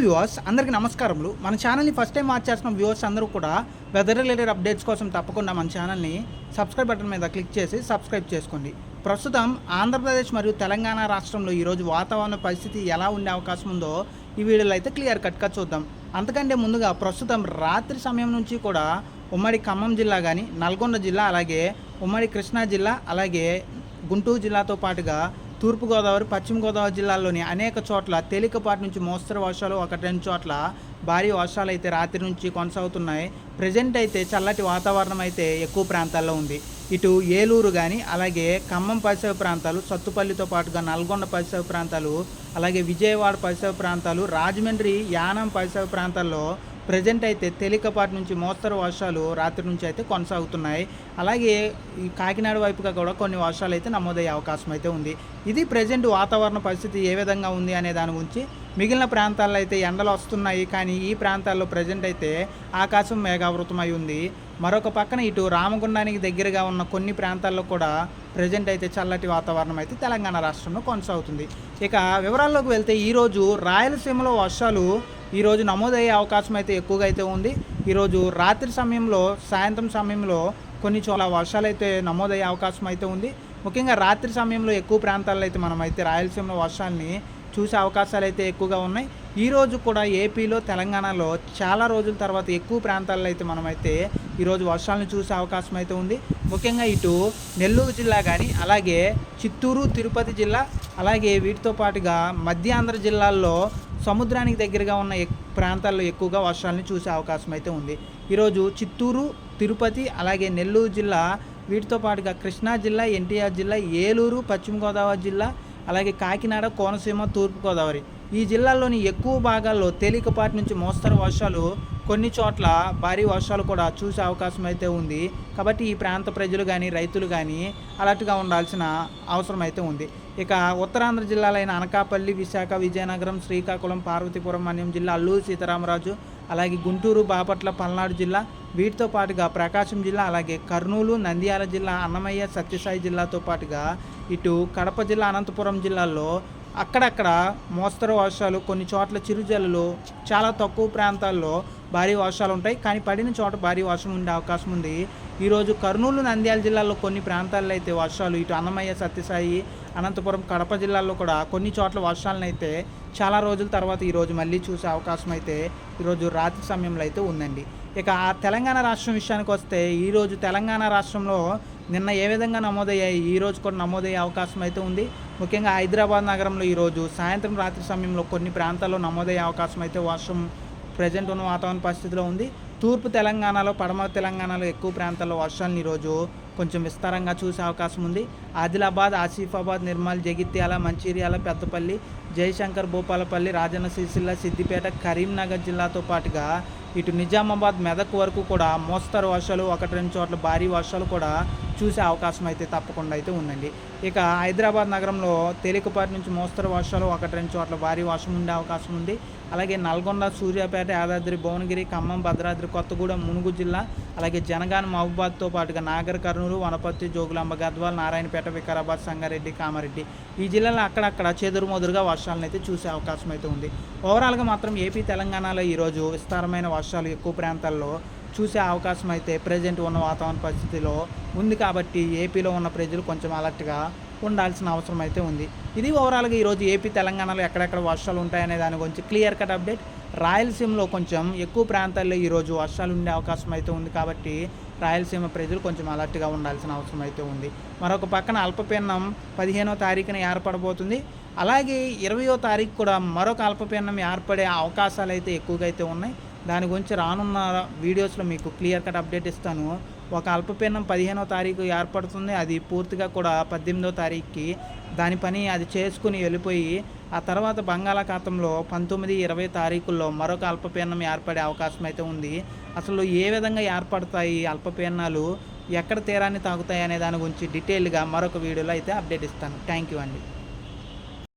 Viewers అందరికీ నమస్కారములు. మన ఛానల్ని ఫస్ట్ టైం వాచ్ చేసిన వ్యూవర్స్ అందరూ కూడా వెదర్ రిలేటెడ్ అప్డేట్స్ కోసం తప్పకుండా మన ఛానల్ని సబ్స్క్రైబ్ బటన్ మీద క్లిక్ చేసి సబ్స్క్రైబ్ చేసుకోండి. ప్రస్తుతం ఆంధ్రప్రదేశ్ మరియు తెలంగాణ రాష్ట్రంలో ఈరోజు వాతావరణ పరిస్థితి ఎలా ఉండే అవకాశం ఉందో ఈ వీడియోలో అయితే క్లియర్ కట్గా చూద్దాం. అంతకంటే ముందుగా ప్రస్తుతం రాత్రి సమయం నుంచి కూడా ఉమ్మడి ఖమ్మం జిల్లా కానీ నల్గొండ జిల్లా అలాగే ఉమ్మడి కృష్ణా జిల్లా అలాగే గుంటూరు జిల్లాతో పాటుగా తూర్పుగోదావరి పశ్చిమ గోదావరి జిల్లాల్లోని అనేక చోట్ల తేలికపాటి నుంచి మోస్తరు వర్షాలు ఒకటి రెండు చోట్ల భారీ వర్షాలు అయితే రాత్రి నుంచి కొనసాగుతున్నాయి. ప్రజెంట్ అయితే చల్లటి వాతావరణం అయితే ఎక్కువ ప్రాంతాల్లో ఉంది. ఇటు ఏలూరు కానీ అలాగే ఖమ్మం పరిసర ప్రాంతాలు సత్తుపల్లితో పాటుగా నల్గొండ పరిసర ప్రాంతాలు అలాగే విజయవాడ పరిసర ప్రాంతాలు రాజమండ్రి యానం పరిసర ప్రాంతాల్లో ప్రజెంట్ అయితే తేలికపాటి నుంచి మోస్తరు వర్షాలు రాత్రి నుంచి అయితే కొనసాగుతున్నాయి. అలాగే ఈ కాకినాడ వైపుగా కూడా కొన్ని వర్షాలు అయితే నమోదయ్యే అవకాశం అయితే ఉంది. ఇది ప్రజెంట్ వాతావరణ పరిస్థితి ఏ విధంగా ఉంది అనే దాని గురించి మిగిలిన ప్రాంతాల్లో అయితే ఎండలు వస్తున్నాయి. కానీ ఈ ప్రాంతాల్లో ప్రజెంట్ అయితే ఆకాశం మేఘావృతమై ఉంది. మరొక పక్కన ఇటు రామగుండానికి దగ్గరగా ఉన్న కొన్ని ప్రాంతాల్లో కూడా ప్రజెంట్ అయితే చల్లటి వాతావరణం అయితే తెలంగాణ రాష్ట్రంలో కొనసాగుతుంది. ఇక వివరాల్లోకి వెళ్తే ఈరోజు రాయలసీమలో వర్షాలు ఈరోజు నమోదయ్యే అవకాశం అయితే ఎక్కువగా అయితే ఉంది. ఈరోజు రాత్రి సమయంలో సాయంత్రం సమయంలో కొన్ని చోట్ల వర్షాలు అయితే నమోదయ్యే అవకాశం అయితే ఉంది. ముఖ్యంగా రాత్రి సమయంలో ఎక్కువ ప్రాంతాల్లో అయితే మనం అయితే రాయలసీమలో వర్షాలని చూసే అవకాశాలు అయితే ఎక్కువగా ఉన్నాయి. ఈ రోజు కూడా ఏపీలో తెలంగాణలో చాలా రోజుల తర్వాత ఎక్కువ ప్రాంతాల్లో అయితే మనమైతే ఈరోజు వర్షాలను చూసే అవకాశం అయితే ఉంది. ముఖ్యంగా ఇటు నెల్లూరు జిల్లా కానీ అలాగే చిత్తూరు తిరుపతి జిల్లా అలాగే వీటితో పాటుగా మధ్య ఆంధ్ర జిల్లాల్లో సముద్రానికి దగ్గరగా ఉన్న ప్రాంతాల్లో ఎక్కువగా వర్షాలను చూసే అవకాశం అయితే ఉంది. ఈరోజు చిత్తూరు తిరుపతి అలాగే నెల్లూరు జిల్లా వీటితో పాటుగా కృష్ణా జిల్లా ఎన్టీఆర్ జిల్లా ఏలూరు పశ్చిమ గోదావరి జిల్లా అలాగే కాకినాడ కోనసీమ తూర్పుగోదావరి ఈ జిల్లాల్లోని ఎక్కువ భాగాల్లో తేలికపాటి నుంచి మోస్తరు వర్షాలు కొన్ని చోట్ల భారీ వర్షాలు కూడా చూసే అవకాశం అయితే ఉంది. కాబట్టి ఈ ప్రాంత ప్రజలు కానీ రైతులు కానీ అలర్ట్గా ఉండాల్సిన అవసరం అయితే ఉంది. ఇక ఉత్తరాంధ్ర జిల్లాలైన అనకాపల్లి విశాఖ విజయనగరం శ్రీకాకుళం పార్వతీపురం మన్యం జిల్లా అల్లూరు సీతారామరాజు అలాగే గుంటూరు బాపట్ల పల్నాడు జిల్లా వీటితో పాటుగా ప్రకాశం జిల్లా అలాగే కర్నూలు నంద్యాల జిల్లా అన్నమయ్య సత్యసాయి జిల్లాతో పాటుగా ఇటు కడప జిల్లా అనంతపురం జిల్లాల్లో అక్కడక్కడ మోస్తరు వర్షాలు కొన్ని చోట్ల చిరుజల్లులు చాలా తక్కువ ప్రాంతాల్లో భారీ వర్షాలు ఉంటాయి. కానీ పడిన చోట భారీ వర్షం ఉండే అవకాశం ఉంది. ఈరోజు కర్నూలు నంద్యాల జిల్లాలో కొన్ని ప్రాంతాల్లో అయితే వర్షాలు ఇటు అన్నమయ్య సత్యసాయి అనంతపురం కడప జిల్లాల్లో కూడా కొన్ని చోట్ల వర్షాలను అయితే చాలా రోజుల తర్వాత ఈరోజు మళ్ళీ చూసే అవకాశం అయితే ఈరోజు రాత్రి సమయంలో అయితే ఉందండి. ఇక ఆ తెలంగాణ రాష్ట్రం విషయానికి వస్తే ఈరోజు తెలంగాణ రాష్ట్రంలో నిన్న ఏ విధంగా నమోదయ్యాయి? ఈ రోజు కూడా నమోదయ్యే అవకాశం అయితే ఉంది. ముఖ్యంగా హైదరాబాద్ నగరంలో ఈరోజు సాయంత్రం రాత్రి సమయంలో కొన్ని ప్రాంతాల్లో నమోదయ్యే అవకాశం అయితే వర్షం ప్రజెంట్ ఉన్న వాతావరణ పరిస్థితిలో ఉంది. తూర్పు తెలంగాణలో పడమర తెలంగాణలో ఎక్కువ ప్రాంతాల్లో వర్షాలను ఈరోజు కొంచెం విస్తారంగా చూసే అవకాశం ఉంది. ఆదిలాబాద్ ఆసిఫాబాద్ నిర్మల్ జగిత్యాల మంచిర్యాల పెద్దపల్లి జయశంకర్ భూపాలపల్లి రాజన్న సిరిసిల్ల సిద్దిపేట కరీంనగర్ జిల్లాతో పాటుగా ఇటు నిజామాబాద్ మెదక్ వరకు కూడా మోస్తరు వర్షాలు ఒకటి రెండు చోట్ల భారీ వర్షాలు కూడా చూసే అవకాశం అయితే తప్పకుండా అయితే ఉందండి. ఇక హైదరాబాద్ నగరంలో తేలికపాటి నుంచి మోస్తరు వర్షాలు ఒకటి రెండు చోట్ల భారీ వర్షం ఉండే అవకాశం ఉంది. అలాగే నల్గొండ సూర్యాపేట యాదాద్రి భువనగిరి ఖమ్మం భద్రాద్రి కొత్తగూడెం మునుగు జిల్లా అలాగే జనగాన మహబూబాద్తో పాటుగా నాగర్ కర్నూలు వనపర్తి జోగులాంబ గద్వాల్ నారాయణపేట వికారాబాద్ సంగారెడ్డి కామారెడ్డి ఈ జిల్లాలో అక్కడక్కడ చెదురుమదురుగా వర్షాలను అయితే చూసే అవకాశం అయితే ఉంది. ఓవరాల్గా మాత్రం ఏపీ తెలంగాణలో ఈరోజు విస్తారమైన వర్షాలు ఎక్కువ ప్రాంతాల్లో చూసే అవకాశం అయితే ప్రజెంట్ ఉన్న వాతావరణ పరిస్థితిలో ఉంది కాబట్టి ఏపీలో ఉన్న ప్రజలు కొంచెం అలర్ట్గా ఉండాల్సిన అవసరం అయితే ఉంది. ఇది ఓవరాల్గా ఈరోజు ఏపీ తెలంగాణలో ఎక్కడెక్కడ వర్షాలు ఉంటాయనే దాని గురించి క్లియర్ కట్ అప్డేట్ రాయలసీమలో కొంచెం ఎక్కువ ప్రాంతాల్లో ఈరోజు వర్షాలు ఉండే అవకాశం అయితే ఉంది కాబట్టి రాయలసీమ ప్రజలు కొంచెం అలర్ట్గా ఉండాల్సిన అవసరం అయితే ఉంది. మరొక పక్కన అల్పపీడనం పదిహేనో తారీఖున ఏర్పడబోతుంది. అలాగే ఇరవయో తారీఖు కూడా మరొక అల్పపీడనం ఏర్పడే అవకాశాలు అయితే ఎక్కువగా అయితే ఉన్నాయి. దాని గురించి రానున్న వీడియోస్లో మీకు క్లియర్ కట్ అప్డేట్ ఇస్తాను. ఒక అల్పపీడనం పదిహేనో తారీఖు ఏర్పడుతుంది. అది పూర్తిగా కూడా పద్దెనిమిదో తారీఖుకి దాని పని అది చేసుకుని వెళ్ళిపోయి ఆ తర్వాత బంగాళాఖాతంలో పంతొమ్మిది ఇరవై తారీఖుల్లో మరొక అల్పపీడనం ఏర్పడే అవకాశం అయితే ఉంది. అసలు ఏ విధంగా ఏర్పడతాయి అల్పపీడనాలు ఎక్కడ తీరాన్ని తాగుతాయి అనే దాని గురించి డీటెయిల్గా మరొక వీడియోలో అయితే అప్డేట్ ఇస్తాను. థ్యాంక్ యూ అండి.